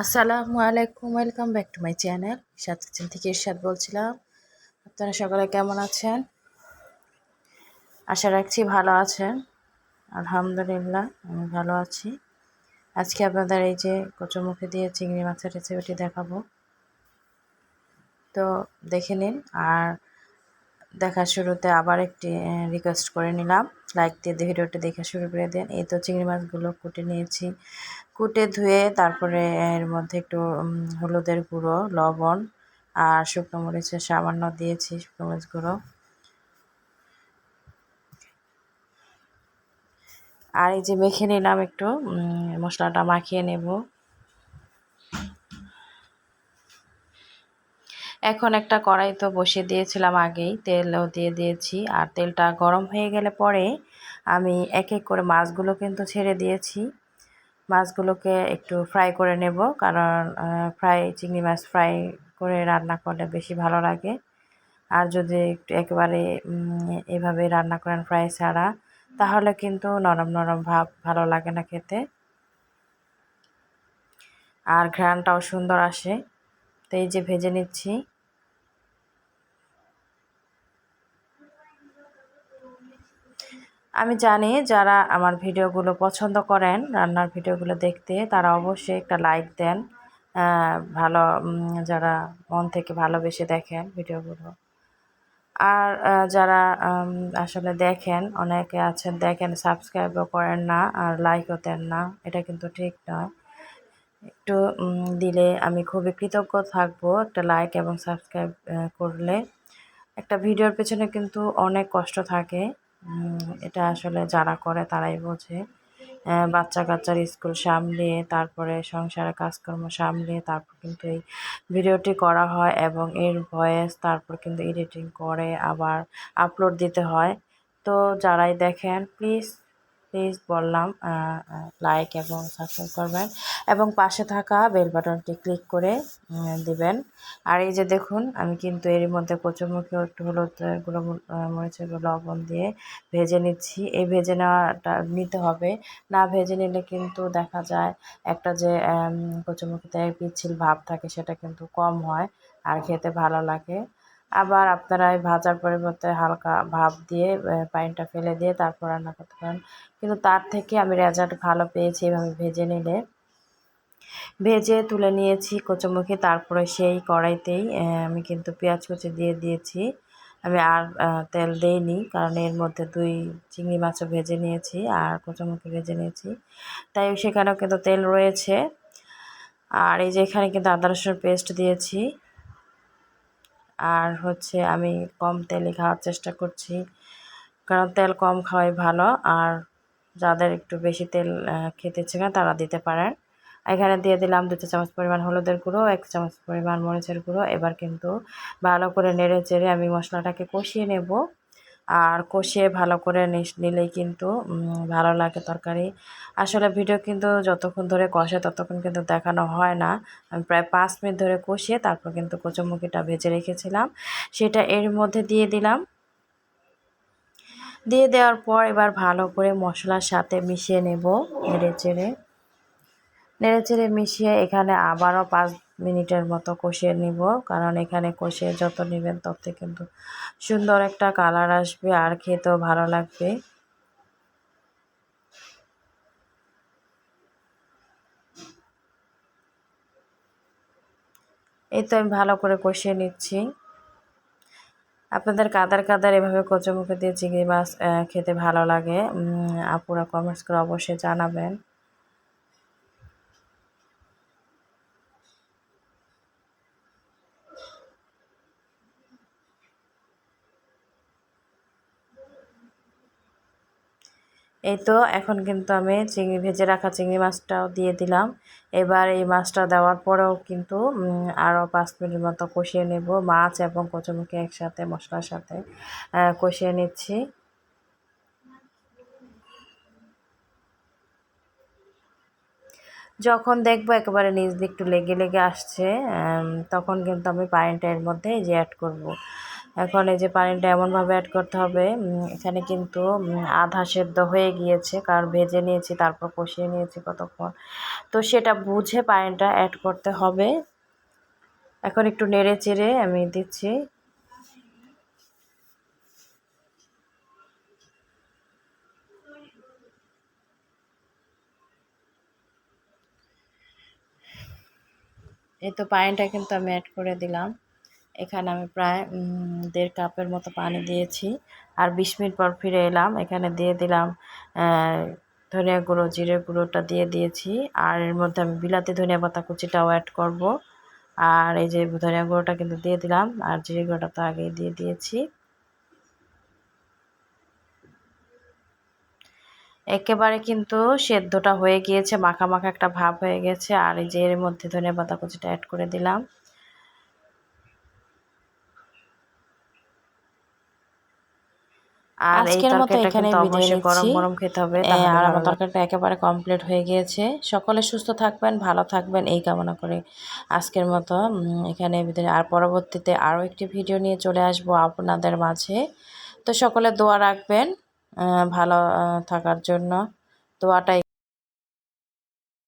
আসসালামু আলাইকুম, welcome back to my channel. Irshad kitchen থেকে ইরশাদ বলছিলাম। আপনারা সকালে কেমন আছেন? আশা রাখছি ভালো আছেন। আলহামদুলিল্লাহ, আমি ভালো আছি। আজকে আপনাদের এই যে কচুমুখে দিয়ে চিংড়ি মাছের রেসিপিটি দেখাবো। তো দেখে নিন, আর দেখার শুরুতে আবার একটি রিকোয়েস্ট করে নিলাম। লাইক দিয়ে ভিডিওটি দেখে শুরু করে দেন। এই তো চিংড়ি মাছগুলো কুটে নিয়েছি। কুটে ধুয়ে তারপরে এর মধ্যে একটু হলুদের গুঁড়ো, লবণ আর শুকনো মরিচের সামান্য দিয়েছি, শুকনো মরিচ গুঁড়ো। আর এই যে মেখে নিলাম একটু মশলাটা মাখিয়ে নেব। এখন একটা কড়াই তো বসিয়ে দিয়েছিলাম আগেই, তেলও দিয়ে দিয়েছি। আর তেলটা গরম হয়ে গেলে পরে আমি এক এক করে মাছগুলো কিন্তু ছেড়ে দিয়েছি। মাছগুলোকে একটু ফ্রাই করে নেব, কারণ ফ্রাই, চিংড়ি মাছ ফ্রাই করে রান্না করলে বেশি ভালো লাগে। আর যদি একটু একেবারে এভাবে রান্না করেন ফ্রাই ছাড়া, তাহলে কিন্তু নরম নরম ভাব ভালো লাগে না খেতে। আর ঘ্রানটাও সুন্দর আসে। তো এই যে ভেজে নিচ্ছি আমি জানি যারা আমার ভিডিওগুলো পছন্দ করেন, রান্নার ভিডিওগুলো দেখতে, তারা অবশ্যই একটা লাইক দেন। ভালো যারা মন থেকে ভালোবেসে দেখেন ভিডিওগুলো। আর যারা আসলে দেখেন, অনেকে আছেন, দেখেন সাবস্ক্রাইবও করেন না আর লাইকও দেন না, এটা কিন্তু ঠিক নয়। একটু দিলে আমি খুবই কৃতজ্ঞ থাকব একটা লাইক এবং সাবস্ক্রাইব করলে। একটা ভিডিওর পেছনে কিন্তু অনেক কষ্ট থাকে। এটা আসলে যারা করে তারাই বোঝে। বাচ্চা কাচ্চার স্কুল সামলিয়ে তারপরে সংসারের কাজকর্ম সামলিয়ে তারপর কিন্তু এই ভিডিওটি করা হয় এবং এর ভয়েস তারপর কিন্তু এডিটিং করে, আবার আপলোড দিতে হয়। তো যারাই দেখেন, প্লিজ প্লিজ বললাম লাইক এবং সাবস্ক্রাইব করবেন এবং পাশে থাকা বেল বাটনটি ক্লিক করে দিবেন। আর এই যে দেখুন, আমি কিন্তু এর মধ্যে কচুরমুখী একটু হলুদ গুঁড়ো মরিচের লবণ দিয়ে ভেজে নিচ্ছি। এই ভেজে নেওয়াটা নিতে হবে। না ভেজে নিলে কিন্তু দেখা যায় একটা যে কচুরমুখিতে পিচ্ছিল ভাব থাকে সেটা কিন্তু কম হয় আর খেতে ভালো লাগে। আবার আপনারা এই ভাজার পরিবর্তে হালকা ভাপ দিয়ে পানিটা ফেলে দিয়ে তারপর রান্না করতে পারেন। কিন্তু তার থেকে আমি রেজাল্ট ভালো পেয়েছি এভাবে ভেজে নিলে। ভেজে তুলে নিয়েছি কচুমুখি, তারপরে সেই কড়াইতেই আমি কিন্তু পেঁয়াজ কুচি দিয়ে দিয়েছি। আমি আর তেল দেইনি, কারণ এর মধ্যে দুই চিংড়ি মাছও ভেজে নিয়েছি আর কচুমুখি ভেজে নিয়েছি। তাই সেখানেও কিন্তু তেল রয়েছে। আর এই যে এখানে কিন্তু আদা রসুন পেস্ট দিয়েছি। আর হচ্ছে আমি কম তেলে খাওয়ার চেষ্টা করছি। কারণ তেল কম খাওয়াই ভালো আর যাদের একটু বেশি তেল খেতে ইচ্ছে তারা দিতে পারেন। এখানে দিয়ে দিলাম দুটো চামচ পরিমাণ হলুদের গুঁড়ো, এক চামচ পরিমাণ মরিচের গুঁড়ো। এবার কিন্তু ভালো করে নেড়ে চেড়ে আমি মশলাটাকে কষিয়ে নেব। আর কষিয়ে ভালো করে নিলেই কিন্তু ভালো লাগে তরকারি। আসলে ভিডিও কিন্তু যতক্ষণ ধরে কষে ততক্ষণ কিন্তু দেখানো হয় না। আমি প্রায় পাঁচ মিনিট ধরে কষিয়ে তারপর কিন্তু কচুমুখিটা ভেজে রেখেছিলাম। সেটা এর মধ্যে দিয়ে দিলাম। দিয়ে দেওয়ার পর এবার ভালো করে মশলার সাথে মিশিয়ে নেব নেড়ে চেড়ে। নেড়ে চেড়ে মিশিয়ে এখানে আবারও পাঁচ মিনিটের মতো কষিয়ে নিব। কারণ এখানে কষিয়ে যত নেবেন তত কিন্তু সুন্দর একটা কালার আসবে আর খেতেও ভালো লাগবে। এই তো আমি ভালো করে কষিয়ে নিচ্ছি। আপনাদের কাদার কাদার এভাবে কচুমুখে দিয়ে চিংড়ি মাছ খেতে ভালো লাগে। আপুরা কমেন্টস করে অবশ্যই জানাবেন। এই তো, এখন কিন্তু আমি চিংড়ি ভেজে রাখা চিংড়ি মাছটাও দিয়ে দিলাম। এবার এই মাছটা দেওয়ার পরেও কিন্তু আরও পাঁচ মিনিট মতো কষিয়ে নেব। মাছ এবং কচুমুখি একসাথে মশলার সাথে কষিয়ে নিচ্ছি। যখন দেখব একেবারে নিজ একটু লেগে লেগে আসছে তখন কিন্তু আমি পানিটা এর মধ্যে যে অ্যাড করব। এখন এই যে পানিটা এমনভাবে অ্যাড করতে হবে এখানে কিন্তু আধা সেদ্ধ হয়ে গিয়েছে। কারণ ভেজে নিয়েছি, তারপর কষিয়ে নিয়েছি কতক্ষণ। তো সেটা বুঝে পানিটা অ্যাড করতে হবে। এখন একটু নেড়ে চেড়ে আমি দিচ্ছি। এই তো পানিটা কিন্তু আমি অ্যাড করে দিলাম। এখানে আমি প্রায় দেড় কাপের মতো পানি দিয়েছি। আর বিশ মিনিট পর ফিরে এলাম। এখানে দিয়ে দিলাম ধনিয়া গুঁড়ো, জিরে গুঁড়োটা দিয়ে দিয়েছি। আর এর মধ্যে আমি বিলাতি ধনিয়া পাতা কুচিটাও অ্যাড করব। আর এই যে ধনিয়া গুঁড়োটা কিন্তু দিয়ে দিলাম। আর জিরে গুঁড়োটা তো আগেই দিয়ে দিয়েছি। একেবারে কিন্তু সেদ্ধটা হয়ে গিয়েছে, মাখা মাখা একটা ভাব হয়ে গেছে। আর এই যে এর মধ্যে ধনিয়া পাতা কুচিটা অ্যাড করে দিলাম। আর এই আজকের মতো তরকারিটা এখানে কিন্তু অবশ্যই গরম গরম খেতে হবে আর আমার তরকারিটা একেবারে কমপ্লিট হয়ে গিয়েছে। সকলে সুস্থ থাকবেন ভালো থাকবেন এই কামনা করে আজকের মতো এখানে বিদায় আর পরবর্তীতে আরও একটি ভিডিও নিয়ে চলে আসব আপনাদের মাঝে। তো সকলে দোয়া রাখবেন আহ, ভালো থাকার জন্য। দোয়াটাই